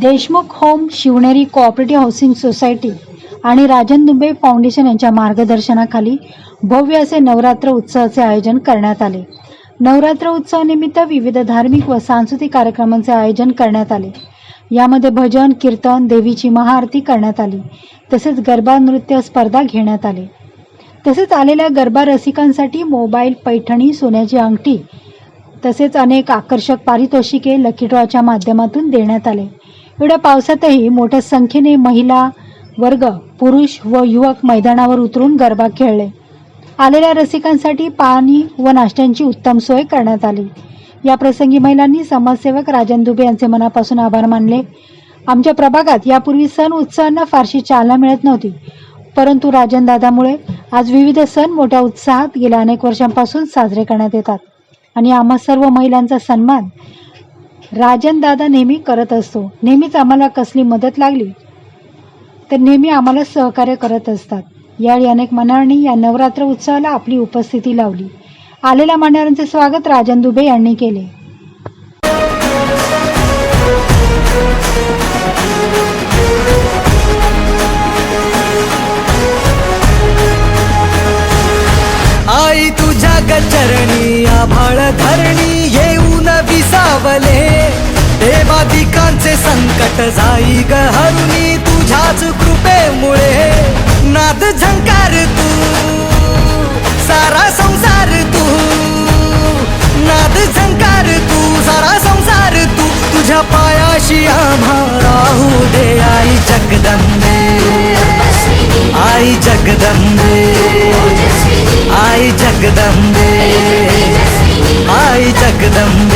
Deshmukh home Shivneri cooperative housing society आणि Rajan Dubey foundation यांच्या मार्गदर्शनाखाली भव्य असे नवरात्र उत्सवाचे आयोजन करण्यात आले. नवरात्र उत्सवानिमित्त विविध धार्मिक व सांस्कृतिक कार्यक्रमांचे आयोजन करण्यात आले. यामध्ये भजन कीर्तन देवीची महाआरती करण्यात आली. तसेच गरबा नृत्य स्पर्धा घेण्यात आली. तसेच आलेल्या गरबा रसिकांसाठी मोबाईल पैठणी सोन्याची अंगठी तसेच अनेक आकर्षक पारितोषिके लकी ड्रॉच्या माध्यमातून देण्यात आले. एवढ्या पावसातही मोठ्या संख्येने महिला वर्ग पुरुष व युवक मैदानावर उतरून गरबा खेळले. आलेल्या रसिकांसाठी पाणी व नाश्त्यांची उत्तम सोय करण्यात आली. या प्रसंगी महिलांनी समाजसेवक राजन दुबे यांचे मनापासून आभार मानले. आमच्या प्रभागात यापूर्वी सण उत्सवांना फारशी चालना मिळत नव्हती. परंतु राजन दादामुळे आज विविध सण मोठ्या उत्साहात गेल्या अनेक वर्षांपासून साजरे करण्यात येतात. आणि आम्हा सर्व महिलांचा सन्मान राजन दादा नेहमी करत असतो. नेहमीच आम्हाला कसली मदत लागली तर नेहमी आम्हाला सहकार्य करत असतात. यावेळी अनेक मंडळांनी या नवरात्र उत्सवाला आपली उपस्थिती लावली. आलेल्या मंडळांचे स्वागत राजन दुबे यांनी केले. आई तुझ्या गचरणी आभाळ धरणी येऊन विसावले. पिकांचे संकट जाई ग हरुणी तुझ्याच कृपेमुळे. नाद झंकार तू सारा संसार तू. नाद झंकार तू सारा संसार तू. तुझ्या पायाशी आम्हा राहू दे आई जगदंबे. आई जगदंबे. आई जगदंबे. आई जगदंबे.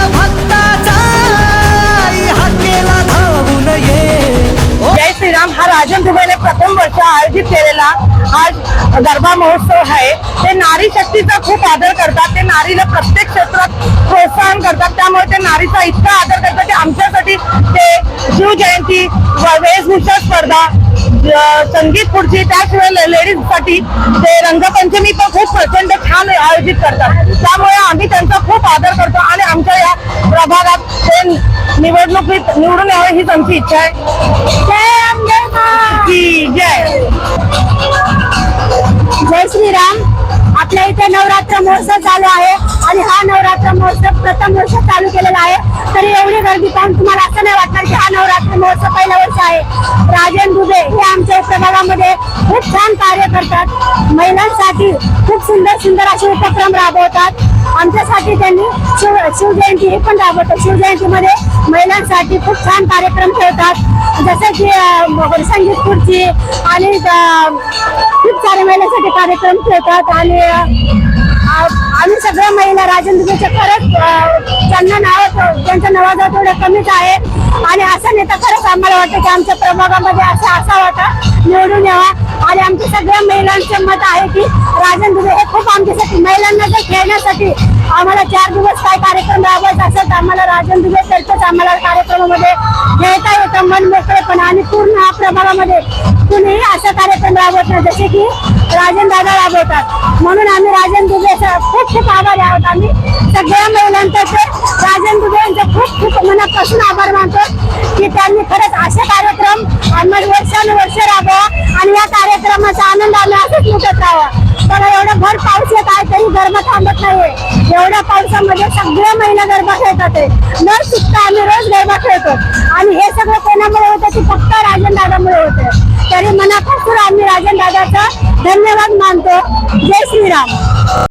राजन दुबेने प्रथम वर्ष आयोजित केलेला आज गरबा महोत्सव आहे. ते नारी शक्तीचा खूप आदर करतात. ते नारीला प्रत्येक क्षेत्रात प्रोत्साहन करतात. त्यामुळे ते नारीचा इतका आदर करतात की आमच्यासाठी ते शिवजयंती जयंती वेशभूषा स्पर्धा संगीत खुर्ची त्याशिवाय लेडीजसाठी ते रंगपंचमी पण खूप प्रचंड छान आयोजित करतात. त्यामुळे आम्ही त्यांचा खूप आदर करतो आणि आमच्या या प्रभागात ते निवडणुकीत निवडून यावं हीच आमची इच्छा आहे. जय अंबे आपल्या इथे नवरात्र महोत्सव चालू आहे आणि हा नवरात्र महोत्सव प्रथम वर्ष चालू केलेला आहे. तरी एवढी गर्दी पाहून तुम्हाला असं नाही वाटणार की हा नवरात्र महोत्सव पहिल्या वर्ष आहे. राजन दुबे हे आमच्या उपभागामध्ये खूप छान कार्य करतात. महिलांसाठी खूप सुंदर सुंदर असे उपक्रम राबवतात. आमच्यासाठी त्यांनी शिव शिवजयंती हे पण राबवतात. शिवजयंतीमध्ये महिलांसाठी खूप छान कार्यक्रम ठेवतात. जसं की संगीत खुर्ची आणि खूप सारे महिलांसाठी कार्यक्रम ठेवतात आणि आम्ही सगळ्या महिला राजेंद्रजीच्या खरंच त्यांना नाव त्यांचा नवाजा थोडं कमीच आहे. आणि असा नेता खरंच आम्हाला वाटतं की आमच्या प्रभागामध्ये असा असावा वाटा निवडून यावा. आणि आमच्या सगळ्या महिलांचे मत आहे की राजन दुबे हे खूप आमच्यासाठी महिलांना जर खेळण्यासाठी आम्हाला चार दिवस काय कार्यक्रम राबवायचा असेल तर आम्हाला राजन दुबे तर्फेच आम्हाला कार्यक्रमामध्ये घेता येतं मन मोकळेपणा आणि पूर्ण हा प्रभागामध्ये कुणीही असा कार्यक्रम राबवत नाही जसे की राजन दादा राबवतात. म्हणून आम्ही राजन दुबेचा खूप खूप आभारी आहोत. आम्ही सगळ्या महिलांतर्फे राजन दुबे यांचे खूप खूप मनापासून आभार मानतो की त्यांनी खरंच असे कार्यक्रम आम्हाला वर्षानुवर्ष राबवा आणि या कार्यक्रमाचा आनंद आम्ही असंच लुटत राहावा. बघा एवढा भर पाऊस येत आहे तरी गरबा थांबत नाहीये. एवढ्या पावसामध्ये सगळ्या महिला गरबा खेळतात आहे. न चुकता आम्ही रोज गरबा खेळतो. आणि हे सगळं कोणामुळे होतं की फक्त राजन दादामुळे होतं. तरी मनापासून आम्ही राजन दादाचा धन्यवाद मानतो. जय श्रीराम.